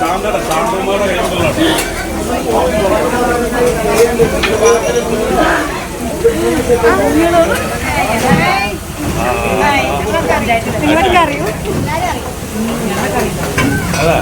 ശാന്തയുടെ ശാന്തന്മാരുടെ കൈകൊള്ളാണ് നിങ്ങൾക്ക് അറിയൂ അതാ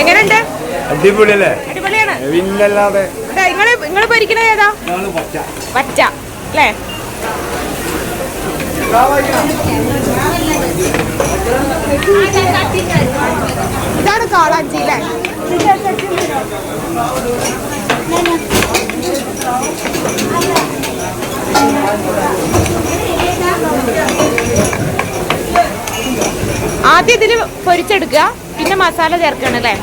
എങ്ങനെയുണ്ട്? അടിപൊളിയല്ലേ? അടിപൊളിയാണ്. പിന്നല്ലാതെ നിങ്ങൾ നിങ്ങൾ ഭരിക്കണ ഏതാ? പച്ച അല്ലേ? ഇതാണ് കാളാഞ്ചി അല്ലേ? ആദ്യം ഇതിൽ പൊരിച്ചെടുക്കുക. പിന്നെ മസാല ചേർക്കണം അല്ലേ?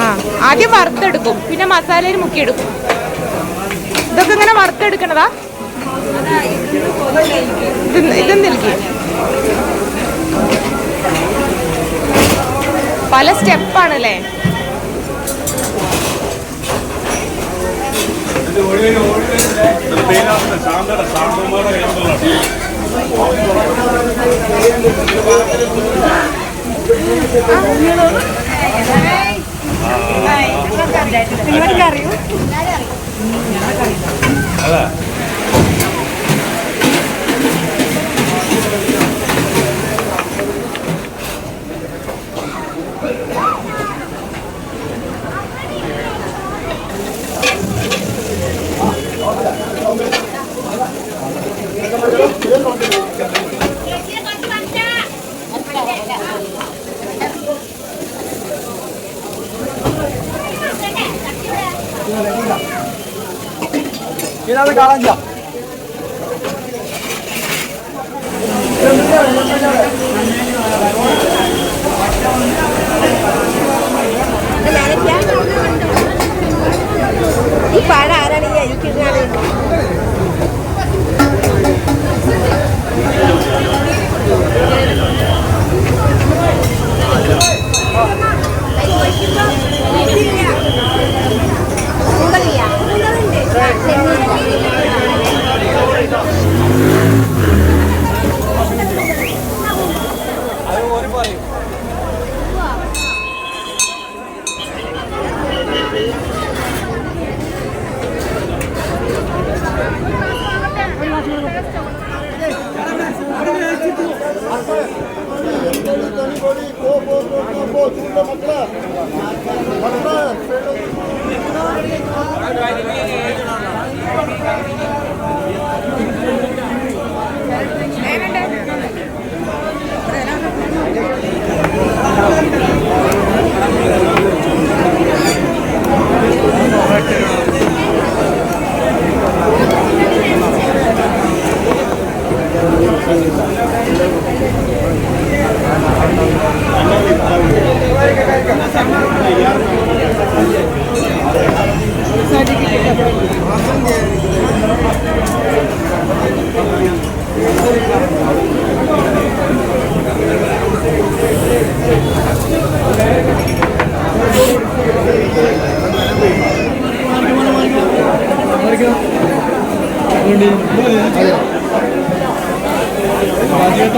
ആ ആദ്യം വറുത്തെടുക്കും. പിന്നെ മസാലയിൽ മുക്കിയെടുക്കും. ഇതൊക്കെ ഇങ്ങനെ വറുത്തെടുക്കണതാ? ഇത് നിൽക്കി പല സ്റ്റെപ്പാണല്ലേ നിങ്ങൾക്ക് അറിയൂ അതാ കാളാഞ്ചിയാ ഈ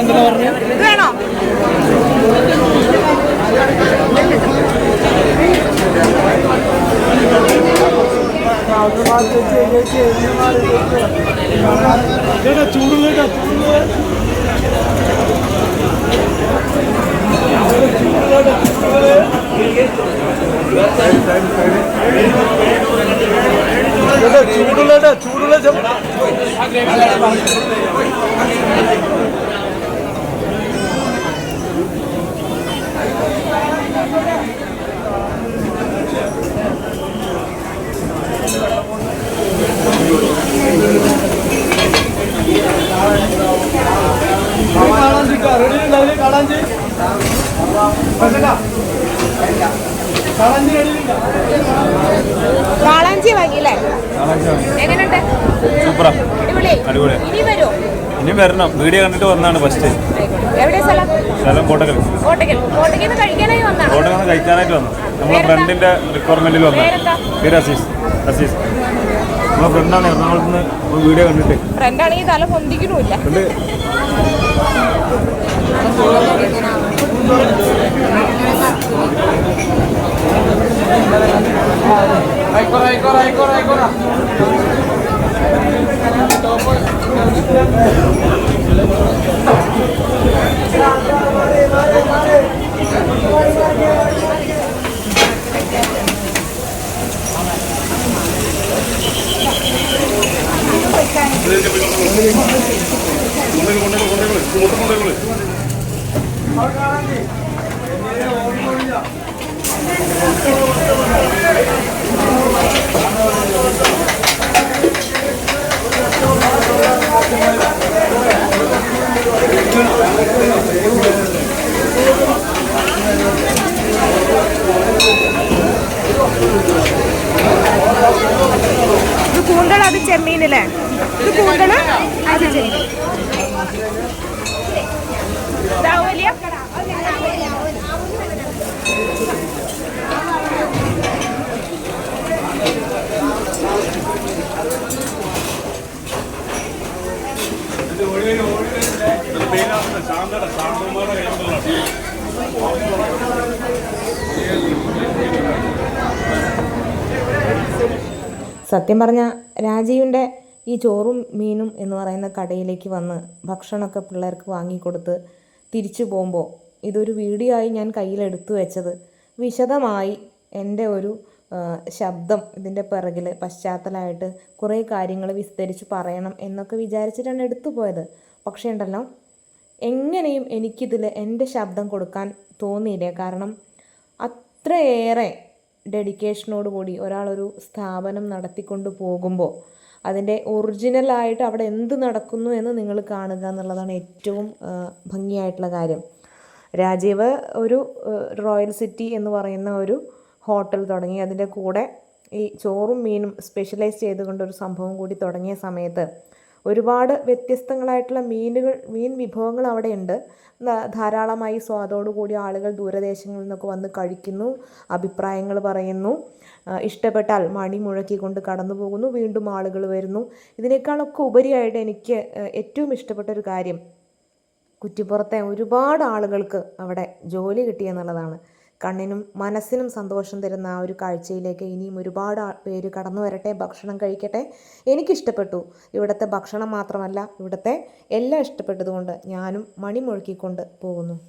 എന്തെല്ലാം പറഞ്ഞു? കാളാഞ്ചി വാങ്ങിയില്ലേ? എങ്ങനെയുണ്ട്? സൂപ്പറാ. അടിപൊളി. ഇനി വരുമോ ഇനി വരണം. വീഡിയോ കണ്ടിട്ട് വന്നാണ് ഫസ്റ്റ് സ്ഥലം? കോട്ടകൽ കോട്ടകൽ കഴിക്കാനായിട്ട് വന്നു. നമ്മളെ ഫ്രണ്ടിന്റെ റിക്വയർമെന്റിൽ വന്നു? പേര് അസീസ്. അസീസ്. നമ്മളെ ഫ്രണ്ടാണ് എറണാകുളത്ത് നിന്ന് വീഡിയോ കണ്ടിട്ട്. ഫ്രണ്ടാണെങ്കിൽ തല പൊന്തിക്കണമില്ല Ahí corra, ahí corra, ahí corra, ahí corra. കൂന്തള അത് ചെമ്മീനല്ലേ ഇത് കൂന്തള അത് ചെമ്മീൻ. ഇതാവൂല സത്യം പറഞ്ഞാൽ രാജീവിന്റെ ഈ ചോറും മീനും എന്ന് പറയുന്ന കടയിലേക്ക് വന്ന് ഭക്ഷണമൊക്കെ പിള്ളേർക്ക് വാങ്ങിക്കൊടുത്ത് തിരിച്ചു പോകുമ്പോൾ ഇതൊരു വീഡിയോ ആയി ഞാൻ കയ്യിലെടുത്തു വെച്ചത്. വിശദമായി എന്റെ ഒരു ശബ്ദം ഇതിന്റെ പിറകിൽ പശ്ചാത്തലമായിട്ട് കുറേ കാര്യങ്ങൾ വിസ്തരിച്ച് പറയണം എന്നൊക്കെ വിചാരിച്ചിട്ടാണ് എടുത്തു പോയത്. പക്ഷേ ഉണ്ടല്ലോ എങ്ങനെയും എനിക്കിതിൽ എന്റെ ശബ്ദം കൊടുക്കാൻ തോന്നിയില്ല. കാരണം അത്രയേറെ ഡെഡിക്കേഷനോട് കൂടി ഒരാളൊരു സ്ഥാപനം നടത്തിക്കൊണ്ട് പോകുമ്പോൾ അതിന്റെ ഒറിജിനലായിട്ട് അവിടെ എന്ത് നടക്കുന്നു എന്ന് നിങ്ങൾ കാണുക എന്നുള്ളതാണ് ഏറ്റവും ഭംഗിയായിട്ടുള്ള കാര്യം. രാജീവ് ഒരു റോയൽ സിറ്റി എന്ന് പറയുന്ന ഒരു ഹോട്ടൽ തുടങ്ങി. അതിന്റെ കൂടെ ഈ ചോറും മീനും സ്പെഷ്യലൈസ് ചെയ്തുകൊണ്ട് ഒരു സംഭവം കൂടി തുടങ്ങിയ സമയത്ത് ഒരുപാട് വ്യത്യസ്തങ്ങളായിട്ടുള്ള മീനുകൾ മീൻ വിഭവങ്ങൾ അവിടെയുണ്ട്. ധാരാളമായി സ്വാദോടു കൂടി ആളുകൾ ദൂരദേശങ്ങളിൽ നിന്നൊക്കെ വന്ന് കഴിക്കുന്നു അഭിപ്രായങ്ങൾ പറയുന്നു ഇഷ്ടപ്പെട്ടാൽ മണി മുഴക്കിക്കൊണ്ട് കടന്നു പോകുന്നു വീണ്ടും ആളുകൾ വരുന്നു. ഇതിനേക്കാളൊക്കെ ഉപരിയായിട്ട് എനിക്ക് ഏറ്റവും ഇഷ്ടപ്പെട്ട ഒരു കാര്യം കുറ്റിപ്പുറത്തെ ഒരുപാട് ആളുകൾക്ക് അവിടെ ജോലി കിട്ടിയെന്നുള്ളതാണ് കണ്ണിനും മനസ്സിനും സന്തോഷം തരുന്ന ആ ഒരു കാഴ്ചയിലേക്ക് ഇനിയും ഒരുപാട് പേര് കടന്നു വരട്ടെ ഭക്ഷണം കഴിക്കട്ടെ. എനിക്കിഷ്ടപ്പെട്ടു. ഇവിടുത്തെ ഭക്ഷണം മാത്രമല്ല ഇവിടുത്തെ എല്ലാം ഇഷ്ടപ്പെട്ടതുകൊണ്ട് ഞാനും മണിമുഴക്കിക്കൊണ്ട് പോകുന്നു.